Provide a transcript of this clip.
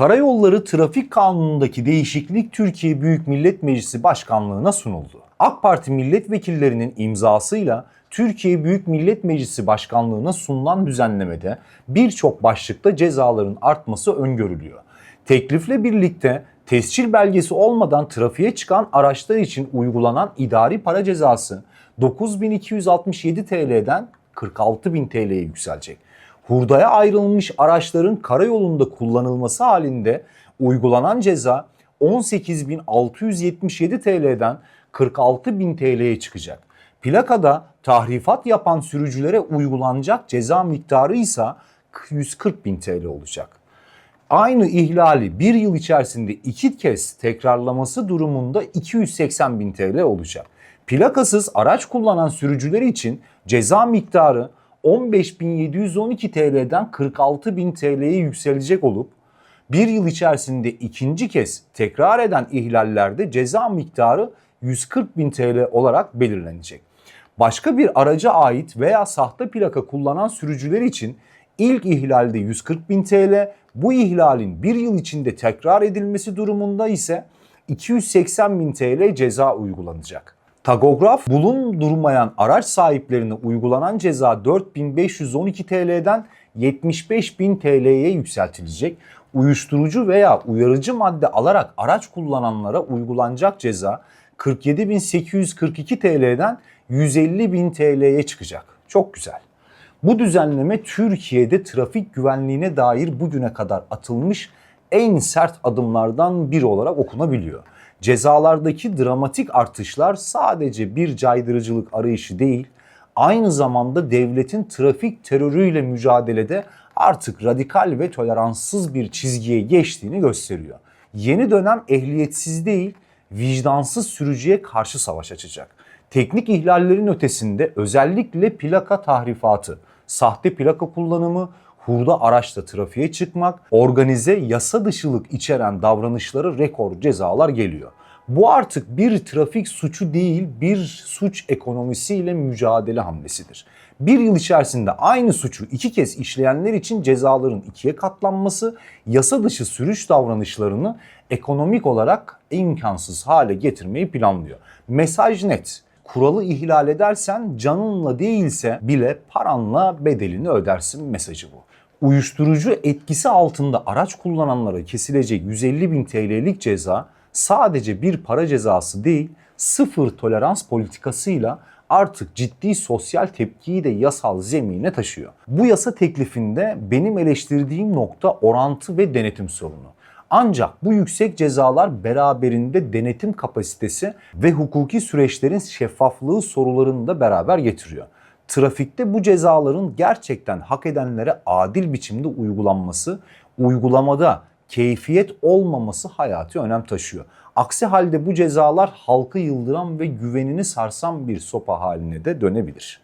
Karayolları Trafik Kanunu'ndaki değişiklik Türkiye Büyük Millet Meclisi Başkanlığı'na sunuldu. AK Parti milletvekillerinin imzasıyla Türkiye Büyük Millet Meclisi Başkanlığı'na sunulan düzenlemede birçok başlıkta cezaların artması öngörülüyor. Teklifle birlikte tescil belgesi olmadan trafiğe çıkan araçlar için uygulanan idari para cezası 9267 TL'den 46000 TL'ye yükselecek. Hurdaya ayrılmış araçların karayolunda kullanılması halinde uygulanan ceza 18.677 TL'den 46.000 TL'ye çıkacak. Plakada tahrifat yapan sürücülere uygulanacak ceza miktarı ise 140.000 TL olacak. Aynı ihlali bir yıl içerisinde iki kez tekrarlaması durumunda 280 bin TL olacak. Plakasız araç kullanan sürücüler için ceza miktarı 15.712 TL'den 46.000 TL'ye yükselecek olup bir yıl içerisinde ikinci kez tekrar eden ihlallerde ceza miktarı 140 bin TL olarak belirlenecek. Başka bir araca ait veya sahte plaka kullanan sürücüler için ilk ihlalde 140 bin TL, bu ihlalin bir yıl içinde tekrar edilmesi durumunda ise 280 bin TL ceza uygulanacak. Tagograf bulundurmayan araç sahiplerine uygulanan ceza 4512 TL'den 75.000 TL'ye yükseltilecek. Uyuşturucu veya uyarıcı madde alarak araç kullananlara uygulanacak ceza 47.842 TL'den 150.000 TL'ye çıkacak. Çok güzel. Bu düzenleme Türkiye'de trafik güvenliğine dair bugüne kadar atılmış en sert adımlardan biri olarak okunabiliyor. Cezalardaki dramatik artışlar sadece bir caydırıcılık arayışı değil, aynı zamanda devletin trafik terörüyle mücadelede artık radikal ve toleranssız bir çizgiye geçtiğini gösteriyor. Yeni dönem ehliyetsiz değil, vicdansız sürücüye karşı savaş açacak. Teknik ihlallerin ötesinde özellikle plaka tahrifatı, sahte plaka kullanımı, hurda araçla trafiğe çıkmak, organize yasa dışılık içeren davranışları rekor cezalar geliyor. Bu artık bir trafik suçu değil bir suç ekonomisiyle mücadele hamlesidir. Bir yıl içerisinde aynı suçu iki kez işleyenler için cezaların ikiye katlanması yasa dışı sürüş davranışlarını ekonomik olarak imkansız hale getirmeyi planlıyor. Mesaj net. Kuralı ihlal edersen canınla değilse bile paranla bedelini ödersin mesajı bu uyuşturucu etkisi altında araç kullananlara kesilecek 150 bin TL'lik ceza sadece bir para cezası değil sıfır tolerans politikasıyla artık ciddi sosyal tepkiyi de yasal zemine taşıyor. Bu yasa teklifinde benim eleştirdiğim nokta orantı ve denetim sorunu. Ancak bu yüksek cezalar beraberinde denetim kapasitesi ve hukuki süreçlerin şeffaflığı sorularını da beraber getiriyor trafikte bu cezaların gerçekten hak edenlere adil biçimde uygulanması, uygulamada keyfiyet olmaması hayati önem taşıyor. Aksi halde bu cezalar halkı yıldıran ve güvenini sarsan bir sopa haline de dönebilir.